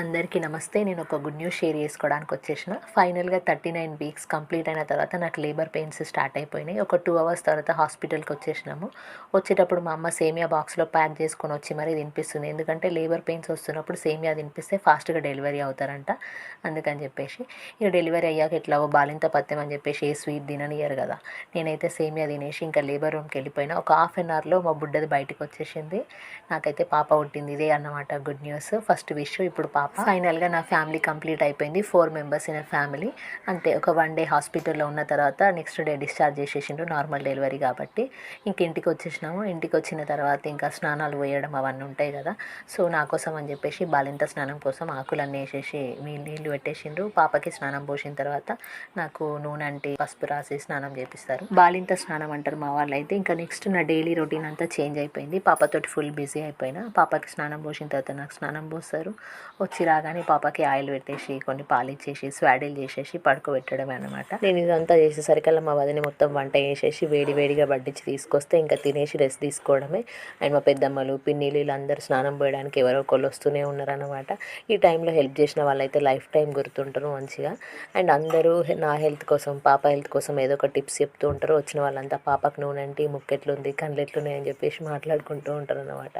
అందరికీ నమస్తే. నేను ఒక గుడ్ న్యూస్ షేర్ చేసుకోవడానికి వచ్చేసిన. ఫైనల్గా థర్టీ నైన్ వీక్స్ కంప్లీట్ అయిన తర్వాత నాకు లేబర్ పెయిన్స్ స్టార్ట్ అయిపోయినాయి. ఒక టూ అవర్స్ తర్వాత హాస్పిటల్కి వచ్చేసినాము. వచ్చేటప్పుడు మా అమ్మ సేమియా బాక్స్లో ప్యాక్ చేసుకొని వచ్చి మరీ తినిపిస్తుంది. ఎందుకంటే లేబర్ పెయిన్స్ వస్తున్నప్పుడు సేమియా తినిపిస్తే ఫాస్ట్గా డెలివరీ అవుతారంట. అందుకని చెప్పేసి ఇక డెలివరీ అయ్యాక ఎట్లాగో బాలింత పత్యం అని చెప్పేసి ఏ స్వీట్ తిననియరు కదా. నేనైతే సేమియా తినేసి ఇంకా లేబర్ రూమ్కి వెళ్ళిపోయినా. ఒక హాఫ్ అన్ అవర్లో మా బుడ్డది బయటకు వచ్చేసింది. నాకైతే పాప పుట్టింది ఇదే అన్నమాట గుడ్ న్యూస్. ఫస్ట్ విష్ ఇప్పుడు పాప ఫైనల్గా నా ఫ్యామిలీ కంప్లీట్ అయిపోయింది. Four members in family. అంతే ఒక వన్ డే హాస్పిటల్లో ఉన్న తర్వాత నెక్స్ట్ డే డిశ్చార్జ్ చేసేసిండు నార్మల్ డెలివరీ కాబట్టి. ఇంక ఇంటికి వచ్చేసినాము. ఇంటికి వచ్చిన తర్వాత ఇంకా స్నానాలు పోయడం అవన్నీ ఉంటాయి కదా. సో నా కోసం అని చెప్పేసి బాలింత స్నానం కోసం ఆకులన్నీ వేసేసి నీళ్ళు పెట్టేసిండ్రు. పాపకి స్నానం పోసిన తర్వాత నాకు నూనె అంటే పసుపు రాసి స్నానం చేపిస్తారు. బాలింత స్నానం అంటారు మా వాళ్ళు అయితే. ఇంకా నెక్స్ట్ నా డైలీ రొటీన్ అంతా చేంజ్ అయిపోయింది. పాపతోటి ఫుల్ బిజీ అయిపోయినా. పాపకి స్నానం పోసిన తర్వాత నాకు స్నానం పోస్తారు. వచ్చి రాగానే పాపకి ఆయిల్ పెట్టేసి కొన్ని పాలు ఇచ్చేసి స్వాడిల్ చేసేసి పడుకోబెట్టడమే అనమాట నేను ఇదంతా చేసేసరికల్లా మా వదిన మొత్తం వంట చేసేసి వేడి వేడిగా వడ్డించి తీసుకొస్తే ఇంకా తినేసి రెస్ట్ తీసుకోవడమే. అండ్ మా పెద్దమ్మలు పిన్నిలు వీళ్ళందరూ స్నానం పోయడానికి ఎవరో ఒకళ్ళు వస్తూనే ఉన్నారనమాట ఈ టైంలో హెల్ప్ చేసిన వాళ్ళైతే లైఫ్ టైం గుర్తుంటారు మంచిగా. అండ్ అందరూ నా హెల్త్ కోసం పాప హెల్త్ కోసం ఏదో ఒక టిప్స్ చెప్తూ ఉంటారు. వచ్చిన వాళ్ళంతా పాపకు నూనె అంటే ముక్కెట్లుంది కళ్ళు ఎట్లున్నాయి అని చెప్పేసి మాట్లాడుకుంటూ ఉంటారు అనమాట